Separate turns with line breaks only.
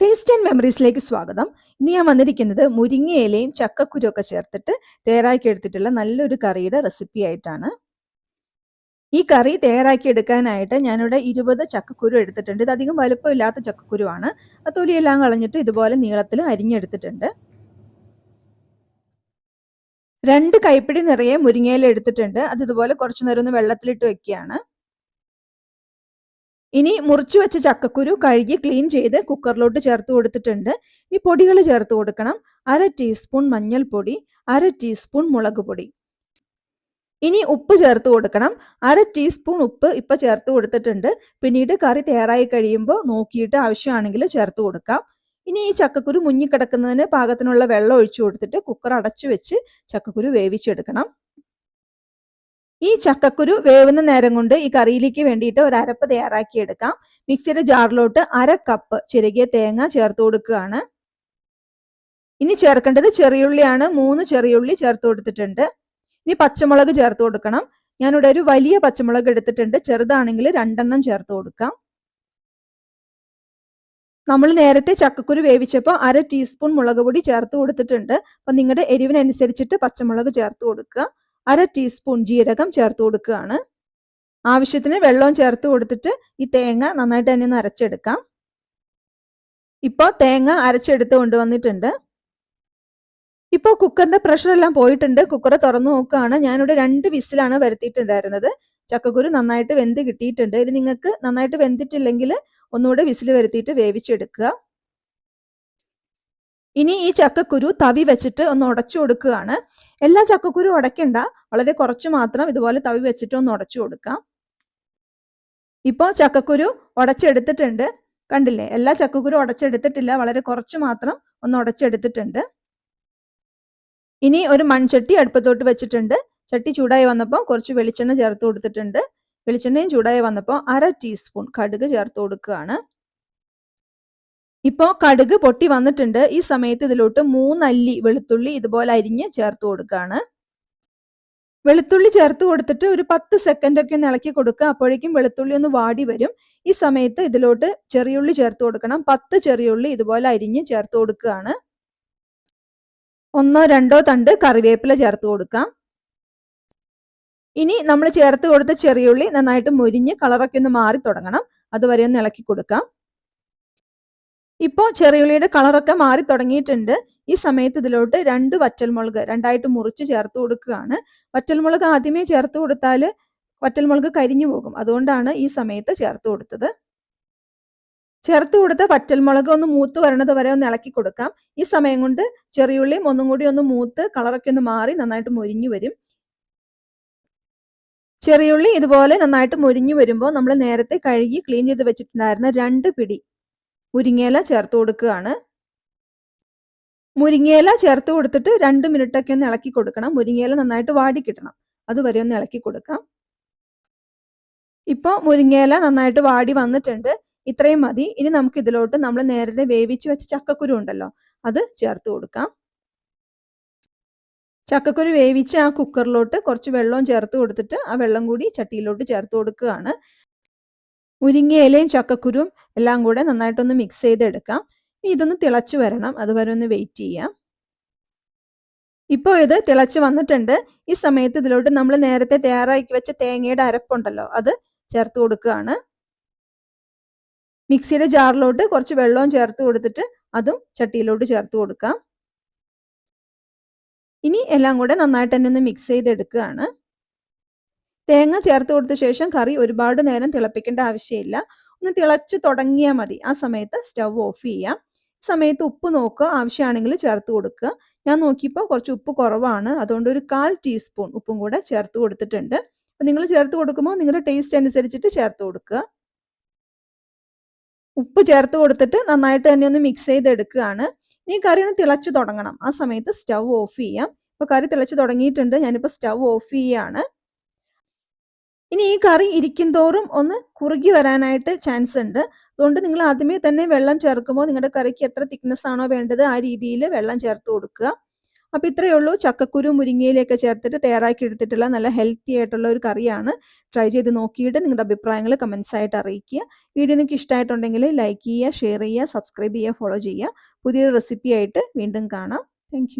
Taste and മെമ്മറീസിലേക്ക് സ്വാഗതം. ഇന്ന് ഞാൻ വന്നിരിക്കുന്നത് മുരിങ്ങയിലയും ചക്കക്കുരുവൊക്കെ ചേർത്തിട്ട് തയ്യാറാക്കി എടുത്തിട്ടുള്ള നല്ലൊരു കറിയുടെ റെസിപ്പി ആയിട്ടാണ്. ഈ കറി തയ്യാറാക്കി എടുക്കാനായിട്ട് ഞാനിവിടെ ഇരുപത് ചക്കക്കുരു എടുത്തിട്ടുണ്ട്. ഇത് അധികം വലുപ്പമില്ലാത്ത ചക്കക്കുരുവാണ്. ആ തൊലിയെല്ലാം കളഞ്ഞിട്ട് ഇതുപോലെ നീളത്തിൽ അരിഞ്ഞെടുത്തിട്ടുണ്ട്. രണ്ട് കൈപ്പിടി നിറയെ മുരിങ്ങയില എടുത്തിട്ടുണ്ട്. അത് ഇതുപോലെ കുറച്ചു നേരം ഒന്ന് വെള്ളത്തിലിട്ട് വെക്കുകയാണ്. ഇനി മുറിച്ചു വെച്ച ചക്കക്കുരു കഴുകി ക്ലീൻ ചെയ്ത് കുക്കറിലോട്ട് ചേർത്ത് കൊടുത്തിട്ടുണ്ട്. ഇനി പൊടികൾ ചേർത്ത് കൊടുക്കണം. അര ടീസ്പൂൺ മഞ്ഞൾപ്പൊടി അര ടീസ്പൂൺ മുളക് പൊടി. ഇനി ഉപ്പ് ചേർത്ത് കൊടുക്കണം. അര ടീസ്പൂൺ ഉപ്പ് ഇപ്പൊ ചേർത്ത് കൊടുത്തിട്ടുണ്ട്. പിന്നീട് കറി തയ്യാറായി കഴിയുമ്പോൾ നോക്കിയിട്ട് ആവശ്യമാണെങ്കിൽ ചേർത്ത് കൊടുക്കാം. ഇനി ഈ ചക്കക്കുരു മുങ്ങിക്കിടക്കുന്നതിന് പാകത്തിനുള്ള വെള്ളം ഒഴിച്ചു കൊടുത്തിട്ട് കുക്കർ അടച്ചു വെച്ച് ചക്കക്കുരു വേവിച്ചെടുക്കണം. ഈ ചക്കക്കുരു വേവുന്ന നേരം കൊണ്ട് ഈ കറിയിലേക്ക് വേണ്ടിയിട്ട് ഒരു അരപ്പ് തയ്യാറാക്കിയെടുക്കാം മിക്സിയുടെ ജാറിലോട്ട് അര കപ്പ് ചിരകിയ തേങ്ങ ചേർത്ത് കൊടുക്കുകയാണ്. ഇനി ചേർക്കേണ്ടത് ചെറിയുള്ളിയാണ്. മൂന്ന് ചെറിയുള്ളി ചേർത്ത് കൊടുത്തിട്ടുണ്ട്. ഇനി പച്ചമുളക് ചേർത്ത് കൊടുക്കണം. ഞാനിവിടെ ഒരു വലിയ പച്ചമുളക് എടുത്തിട്ടുണ്ട്. ചെറുതാണെങ്കിൽ രണ്ടെണ്ണം ചേർത്ത് കൊടുക്കാം. നമ്മൾ നേരത്തെ ചക്കക്കുരു വേവിച്ചപ്പോൾ അര ടീസ്പൂൺ മുളക് പൊടി ചേർത്ത് കൊടുത്തിട്ടുണ്ട്. അപ്പം നിങ്ങളുടെ എരിവിനനുസരിച്ചിട്ട് പച്ചമുളക് ചേർത്ത് കൊടുക്കുക. അര ടീസ്പൂൺ ജീരകം ചേർത്ത് കൊടുക്കുകയാണ്. ആവശ്യത്തിന് വെള്ളവും ചേർത്ത് കൊടുത്തിട്ട് ഈ തേങ്ങ നന്നായിട്ട് തന്നെ ഒന്ന് അരച്ചെടുക്കാം. ഇപ്പോൾ തേങ്ങ അരച്ചെടുത്ത് കൊണ്ടുവന്നിട്ടുണ്ട് ഇപ്പോൾ കുക്കറിന്റെ പ്രഷറെല്ലാം പോയിട്ടുണ്ട്. കുക്കർ തുറന്നു നോക്കുകയാണ്. ഞാനിവിടെ രണ്ട് വിസിലാണ് വരുത്തിയിട്ടുണ്ടായിരുന്നത്. ചക്കക്കുരു നന്നായിട്ട് വെന്ത് കിട്ടിയിട്ടുണ്ട്. ഇനി നിങ്ങൾക്ക് നന്നായിട്ട് വെന്തിട്ടില്ലെങ്കിൽ ഒന്നുകൂടെ വിസിൽ വരുത്തിയിട്ട് വേവിച്ചെടുക്കുക. ഇനി ഈ ചക്കക്കുരു തവി വെച്ചിട്ട് ഒന്ന് ഉടച്ചു കൊടുക്കുകയാണ്. എല്ലാ ചക്കക്കുരു ഉടയ്ക്കണ്ട. വളരെ കുറച്ച് മാത്രം ഇതുപോലെ തവി വെച്ചിട്ട് ഒന്ന് ഉടച്ചു കൊടുക്കാം. ഇപ്പോൾ ചക്കക്കുരു ഉടച്ചെടുത്തിട്ടുണ്ട്. കണ്ടില്ലേ? എല്ലാ ചക്കക്കുരു ഉടച്ചെടുത്തിട്ടില്ല. വളരെ കുറച്ച് മാത്രം ഒന്ന് ഉടച്ചെടുത്തിട്ടുണ്ട്. ഇനി ഒരു മൺചട്ടി അടുപ്പത്തോട്ട് വെച്ചിട്ടുണ്ട്. ചട്ടി ചൂടായി വന്നപ്പോൾ കുറച്ച് വെളിച്ചെണ്ണ ചേർത്ത് കൊടുത്തിട്ടുണ്ട്. വെളിച്ചെണ്ണയും ചൂടായി വന്നപ്പോൾ അര ടീസ്പൂൺ കടുക് ചേർത്ത് കൊടുക്കുകയാണ്. ഇപ്പോൾ കടുക് പൊട്ടി വന്നിട്ടുണ്ട്. ഈ സമയത്ത് ഇതിലോട്ട് മൂന്നല്ലി വെളുത്തുള്ളി ഇതുപോലെ അരിഞ്ഞ് ചേർത്ത് കൊടുക്കുകയാണ് വെളുത്തുള്ളി ചേർത്ത് കൊടുത്തിട്ട് ഒരു പത്ത് സെക്കൻഡ് ഒക്കെ ഒന്ന് ഇളക്കി കൊടുക്കുക. അപ്പോഴേക്കും വെളുത്തുള്ളി ഒന്ന് വാടി വരും. ഈ സമയത്ത് ഇതിലോട്ട് ചെറിയുള്ളി ചേർത്ത് കൊടുക്കണം. പത്ത് ചെറിയുള്ളി ഇതുപോലെ അരിഞ്ഞ് ചേർത്ത് കൊടുക്കുകയാണ്. ഒന്നോ രണ്ടോ തണ്ട് കറിവേപ്പില ചേർത്ത് കൊടുക്കാം. ഇനി നമ്മൾ ചേർത്ത് കൊടുത്ത ചെറിയുള്ളി നന്നായിട്ട് മുരിഞ്ഞ് കളറൊക്കെ ഒന്ന് മാറി തുടങ്ങണം. അതുവരെ ഒന്ന് ഇളക്കി കൊടുക്കാം. ഇപ്പോൾ ചെറിയുള്ളിയുടെ കളറൊക്കെ മാറി തുടങ്ങിയിട്ടുണ്ട്. ഈ സമയത്ത് ഇതിലോട്ട് രണ്ട് വറ്റൽമുളക് രണ്ടായിട്ട് മുറിച്ച് ചേർത്ത് കൊടുക്കുകയാണ്. വറ്റൽമുളക് ആദ്യമേ ചേർത്ത് കൊടുത്താൽ വറ്റൽമുളക് കരിഞ്ഞു പോകും. അതുകൊണ്ടാണ് ഈ സമയത്ത് ചേർത്ത് കൊടുത്തത്. ചേർത്ത് കൊടുത്ത വറ്റൽമുളക് ഒന്ന് മൂത്ത് വരണത് വരെ ഒന്ന് ഇളക്കി കൊടുക്കാം. ഈ സമയം കൊണ്ട് ചെറിയുള്ളിയും ഒന്നും കൂടി ഒന്ന് മൂത്ത് കളറൊക്കെ ഒന്ന് മാറി നന്നായിട്ട് മുരിഞ്ഞു വരും. ചെറിയുള്ളി ഇതുപോലെ നന്നായിട്ട് മുരിഞ്ഞു വരുമ്പോൾ നമ്മൾ നേരത്തെ കഴുകി ക്ലീൻ ചെയ്ത് വെച്ചിട്ടുണ്ടായിരുന്ന രണ്ട് പിടി മുരിങ്ങയില ചേർത്ത് കൊടുക്കുകയാണ്. മുരിങ്ങയില ചേർത്ത് കൊടുത്തിട്ട് രണ്ട് മിനിറ്റൊക്കെ ഒന്ന് ഇളക്കി കൊടുക്കണം. മുരിങ്ങയില നന്നായിട്ട് വാടി കിട്ടണം. അതുവരെ ഒന്ന് ഇളക്കി കൊടുക്കാം. ഇപ്പോൾ മുരിങ്ങയില നന്നായിട്ട് വാടി വന്നിട്ടുണ്ട്. ഇത്രയും മതി. ഇനി നമുക്ക് ഇതിലോട്ട് നമ്മൾ നേരത്തെ വേവിച്ച് വെച്ച ചക്കക്കുരു ഉണ്ടല്ലോ അത് ചേർത്ത് കൊടുക്കാം. ചക്കക്കുരു വേവിച്ച് ആ കുക്കറിലോട്ട് കുറച്ച് വെള്ളവും ചേർത്ത് കൊടുത്തിട്ട് ആ വെള്ളം കൂടി ചട്ടിയിലോട്ട് ചേർത്ത് കൊടുക്കുകയാണ്. മുരിങ്ങയിലയും ചക്കക്കുരും എല്ലാം കൂടെ നന്നായിട്ടൊന്ന് മിക്സ് ചെയ്തെടുക്കാം. ഇതൊന്ന് തിളച്ചു വരണം. അതുവരെ ഒന്ന് വെയിറ്റ് ചെയ്യാം. ഇപ്പോൾ ഇത് തിളച്ച് വന്നിട്ടുണ്ട്. ഈ സമയത്ത് ഇതിലോട്ട് നമ്മൾ നേരത്തെ തയ്യാറാക്കി വെച്ച തേങ്ങയുടെ അരപ്പുണ്ടല്ലോ അത് ചേർത്ത് കൊടുക്കുകയാണ്. മിക്സിയുടെ ജാറിലോട്ട് കുറച്ച് വെള്ളവും ചേർത്ത് കൊടുത്തിട്ട് അതും ചട്ടിയിലോട്ട് ചേർത്ത് കൊടുക്കാം. ഇനി എല്ലാം കൂടെ നന്നായിട്ട് തന്നെ ഒന്ന് മിക്സ് ചെയ്തെടുക്കുകയാണ്. തേങ്ങ ചേർത്ത് കൊടുത്ത ശേഷം കറി ഒരുപാട് നേരം തിളപ്പിക്കേണ്ട ആവശ്യമില്ല. ഒന്ന് തിളച്ച് തുടങ്ങിയാൽ മതി. ആ സമയത്ത് സ്റ്റവ് ഓഫ് ചെയ്യാം. സമയത്ത് ഉപ്പ് നോക്കുക. ആവശ്യമാണെങ്കിൽ ചേർത്ത് കൊടുക്കുക. ഞാൻ നോക്കിയപ്പോൾ കുറച്ച് ഉപ്പ് കുറവാണ്. അതുകൊണ്ട് ഒരു കാൽ ടീസ്പൂൺ ഉപ്പും കൂടെ ചേർത്ത് കൊടുത്തിട്ടുണ്ട്. അപ്പം നിങ്ങൾ ചേർത്ത് കൊടുക്കുമ്പോൾ നിങ്ങളുടെ ടേസ്റ്റ് അനുസരിച്ചിട്ട് ചേർത്ത് കൊടുക്കുക. ഉപ്പ് ചേർത്ത് കൊടുത്തിട്ട് നന്നായിട്ട് തന്നെ ഒന്ന് മിക്സ് ചെയ്തെടുക്കുകയാണ്. ഇനി കറി ഒന്ന് തിളച്ച് തുടങ്ങണം. ആ സമയത്ത് സ്റ്റവ് ഓഫ് ചെയ്യാം. ഇപ്പോൾ കറി തിളച്ച് തുടങ്ങിയിട്ടുണ്ട്. ഞാനിപ്പോൾ സ്റ്റവ് ഓഫ് ചെയ്യാണ് ഇനി ഈ കറി ഇരിക്കും തോറും ഒന്ന് കുറുകി വരാനായിട്ട് ചാൻസ് ഉണ്ട്. അതുകൊണ്ട് നിങ്ങൾ ആദ്യമേ തന്നെ വെള്ളം ചേർക്കുമ്പോൾ നിങ്ങളുടെ കറിക്ക് എത്ര തിക്നെസ് ആണോ വേണ്ടത് ആ രീതിയിൽ വെള്ളം ചേർത്ത് കൊടുക്കുക. അപ്പോൾ ഇത്രയേ ഉള്ളൂ. ചക്കക്കുരു മുരിങ്ങയിലൊക്കെ ചേർത്തിട്ട് തയ്യാറാക്കി എടുത്തിട്ടുള്ള നല്ല ഹെൽത്തി ആയിട്ടുള്ള ഒരു കറിയാണ്. ട്രൈ ചെയ്ത് നോക്കിയിട്ട് നിങ്ങളുടെ അഭിപ്രായങ്ങൾ കമൻസ് ആയിട്ട് അറിയിക്കുക. വീഡിയോ നിങ്ങൾക്ക് ഇഷ്ടമായിട്ടുണ്ടെങ്കിൽ ലൈക്ക് ചെയ്യുക ഷെയർ ചെയ്യുക സബ്സ്ക്രൈബ് ചെയ്യുക ഫോളോ ചെയ്യുക. പുതിയൊരു റെസിപ്പി ആയിട്ട് വീണ്ടും കാണാം. താങ്ക്